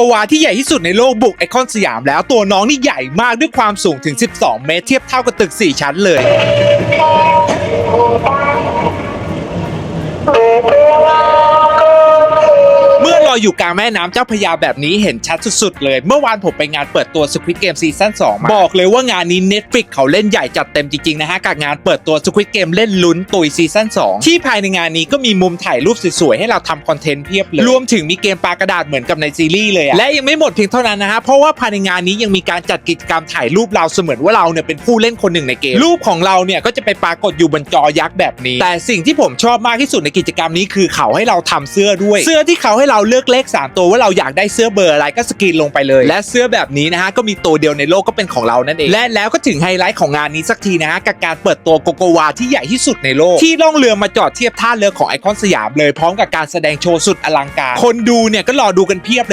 ตัววาที่ใหญ่ที่สุดในโลกบุกไอคอนสยามแล้วตัวน้องนี่ใหญ่มากด้วยความสูงถึง 12 เมตรเทียบเท่ากับตึก 4 ชั้นเลย ออยอยู่กลางแม่น้ำเจ้าพยาแบบนี้เห็นชัดสุดๆ เลย เมื่อวานผมไปงานเปิดตัว Squid Game ซีซั่น2มาบอกเลยว่างานนี้ Netflix เขาเล่นใหญ่จัดเต็มจริงๆนะฮะกับงานเปิดตัว Squid Game เล่นลุ้นตุยซีซั่น2ที่ภายในงานนี้ก็มีมุมถ่ายรูปสวยๆ ให้เราทำคอนเทนต์เพียบเลย รวมถึงมีเกมปากระดาษเหมือนกับในซีรีส์เลยและยังไม่หมดเพียงเท่านั้นนะฮะเพราะว่าภายในงานนี้ยังมีการจัดกิจกรรมถ่ายรูปเราเสมือนว่าเราเนี่ยเป็นผู้เล่นคนหนึ่งในเกมรูปของเราเนี่ยก็จะไปปรากฏอยู่บนจอยักษ์แบบนี้ แต่สิ่งที่ผมชอบมากที่สุดในกิจกรรมนี้คือเขาให้เราทำเสื้อด้วย เสื้อที่เขาให้เราเลือกเลข 3 ตัวว่าเราอยากได้เสื้อเบอร์อะไรก็สกรีนลงไปเลย และเสื้อแบบนี้นะฮะก็มีตัวเดียวในโลกก็เป็นของเรานั่นเอง และแล้วก็ถึงไฮไลท์ของงานนี้สักทีนะฮะกับการเปิดตัวโกโกวาที่ใหญ่ที่สุดในโลก ที่ล่องเรือมาจอดเทียบท่าเรือของไอคอนสยามเลยพร้อมกับการแสดงโชว์สุดอลังการ คนดูเนี่ยก็รอดูกันเพียบเลย